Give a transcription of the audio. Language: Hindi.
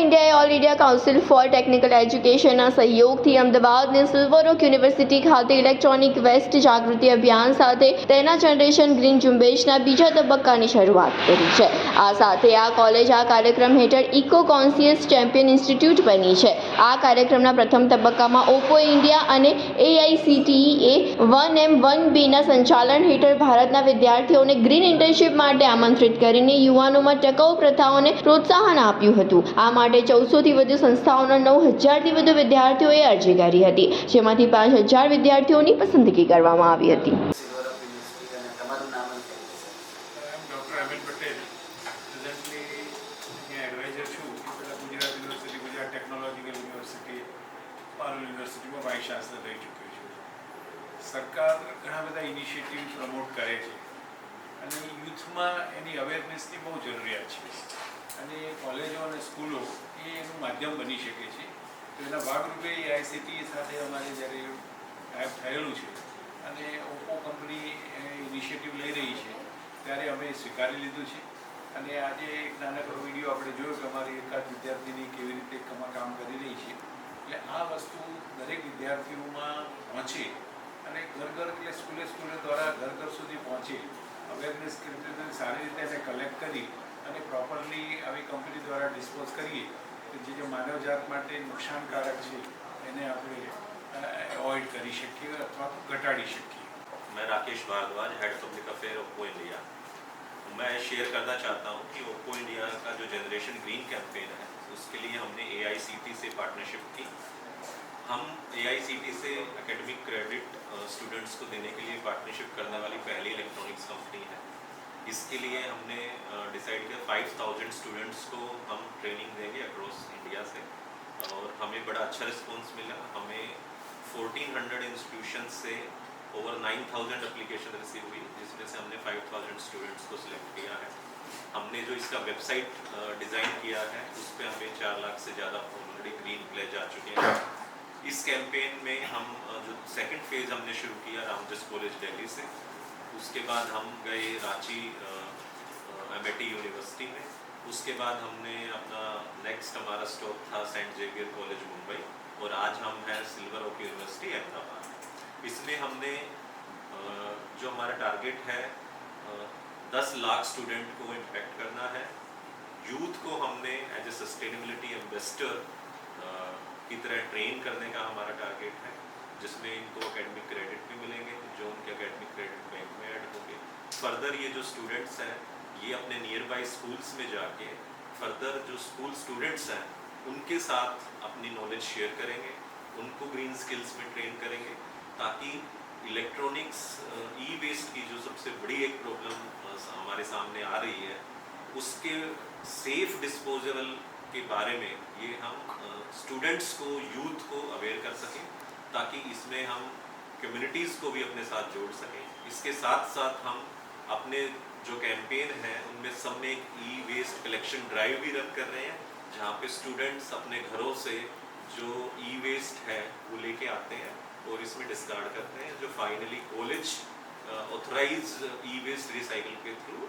ઇન્ડિયાએ all India council for technical એજ્યુકેશનના સહયોગથી અમદાવાદની સિલ્વર ઓક યુનિવર્સિટી ખાતે ઇલેક્ટ્રોનિક વેસ્ટ જાગૃતિ અભિયાન સાથે તેના જનરેશન ગ્રીન ઝુંબેશના બીજા તબક્કાની શરૂઆત કરી છે. આ સાથે આ કોલેજ આ કાર્યક્રમ હેઠળ ઇકો કોન્સિયસ ચેમ્પિયન ઇન્સ્ટિટ્યૂટ બની છે. આ કાર્યક્રમના પ્રથમ તબક્કામાં ઓપ્પો ઇન્ડિયા અને એઆઈસીટીઈએ વન એમ વન બીના સંચાલન હેઠળ ભારતના વિદ્યાર્થીઓને ગ્રીન ઇન્ટર્નશિપ માટે આમંત્રિત કરીને યુવાનોમાં ટકાઉ પ્રથાઓને પ્રોત્સાહન આપ્યું હતું. આ માટે ચૌદસોથી વધુ સંસ્થાઓના નવ હજારથી વધુ વિદ્યાર્થીઓએ અરજી કરી હતી. જેમાંથી પાંચ હજાર વિદ્યાર્થીઓની પસંદગી કરવામાં આવી હતી. સરકાર ઘણા બધા ઇનિશિયેટિવ પ્રમોટ કરે છે. યુથમાં એની અવેરનેસની બહુ જરૂરિયાત છે. અને કોલેજો અને સ્કૂલો એ એનું માધ્યમ બની શકે છે. તો એના ભાગરૂપે આઈસીટી સાથે અમારે જ્યારે ટાઈપ થયેલું છે અને ઓપ્પો કંપની ઇનિશિયેટિવ લઈ રહી છે, ત્યારે અમે સ્વીકારી લીધું છે. અને આજે એક નાનકડો વીડિયો આપણે જોયો કે અમારી એકાદ વિદ્યાર્થીની કેવી રીતે કામ કરી રહી છે. એટલે આ વસ્તુ દરેક વિદ્યાર્થીઓમાં પહોંચે અને ઘર ઘર એટલે સ્કૂલે સ્કૂલે દ્વારા ઘર ઘર સુધી પહોંચે. અવેરનેસ કેવી રીતે સારી રીતે એને કલેક્ટ કરી અને પ્રોપરલી આવી કંપની દ્વારા ડિસ્પોઝ કરીએ કે જે જે માનવજાત માટે નુકસાનકારક છે એને આપણે એવોઇડ કરી શકીએ અથવા તો ઘટાડી શકીએ मैं Rakesh Bhardwaj head public affair Oppo India मैं शेयर करना चाहता हूँ कि ओप्पो इंडिया का जो जनरेशन ग्रीन कैंपेन है उसके लिए हमने ए से पार्टनरशिप की हम ए से एकेडमिक क्रेडिट स्टूडेंट्स को देने के लिए पार्टनरशिप करने वाली पहली इलेक्ट्रॉनिक्स कंपनी है। इसके लिए हमने डिसाइड किया फाइव थाउज़ेंड स्टूडेंट्स को हम ट्रेनिंग देंगे अक्रॉस इंडिया से। और हमें बड़ा अच्छा रिस्पॉन्स मिला। हमें 1400 इंस्टीट्यूशन से ओवर 9000 एप्लीकेशन रिसीव हुई, जिसमें से हमने 5000 स्टूडेंट्स को सिलेक्ट किया है। हमने जो इसका वेबसाइट डिज़ाइन किया है, उस पर हमें चार लाख से ज़्यादा ऑलरेडी ग्रीन प्लेज आ चुके हैं। इस कैंपेन में हम जो सेकंड फ़ेज़ हमने शुरू किया रामजस कॉलेज दिल्ली से, उसके बाद हम गए रांची एम यूनिवर्सिटी में। उसके बाद हमने अपना नेक्स्ट हमारा स्टॉप था सेंट जेवियर कॉलेज मुंबई, और आज हम हैं सिल्वर ओक यूनिवर्सिटी अहमदाबाद। इसमें हमने जो हमारा टारगेट है दस लाख स्टूडेंट को इम्पैक्ट करना है। यूथ को हमने एज ए सस्टेनेबिलिटी एम्बेसडर की तरह ट्रेन करने का हमारा टारगेट है, जिसमें इनको अकेडमिक क्रेडिट भी मिलेंगे, जो उनके अकेडमिक क्रेडिट बैंक में ऐड होंगे। फर्दर ये जो स्टूडेंट्स हैं, ये अपने नियर बाई स्कूल्स में जाके फर्दर जो स्कूल स्टूडेंट्स हैं, उनके साथ अपनी नॉलेज शेयर करेंगे, उनको ग्रीन स्किल्स में ट्रेन करेंगे, ताकि इलेक्ट्रॉनिक्स ई वेस्ट की जो सबसे बड़ी एक प्रॉब्लम हमारे सामने आ रही है, उसके सेफ़ डिस्पोजल के बारे में ये हम स्टूडेंट्स को यूथ को अवेयर कर सकें, ताकि इसमें हम कम्युनिटीज़ को भी अपने साथ जोड़ सकें। इसके साथ साथ हम अपने जो कैंपेन है, उनमें सब में एक ई वेस्ट कलेक्शन ड्राइव भी रन कर रहे हैं, जहाँ पे स्टूडेंट्स अपने घरों से जो ई वेस्ट है, वो लेके आते हैं और इसमें डिस्कार्ड करते हैं, जो finally college authorise E waste recycle के थ्रू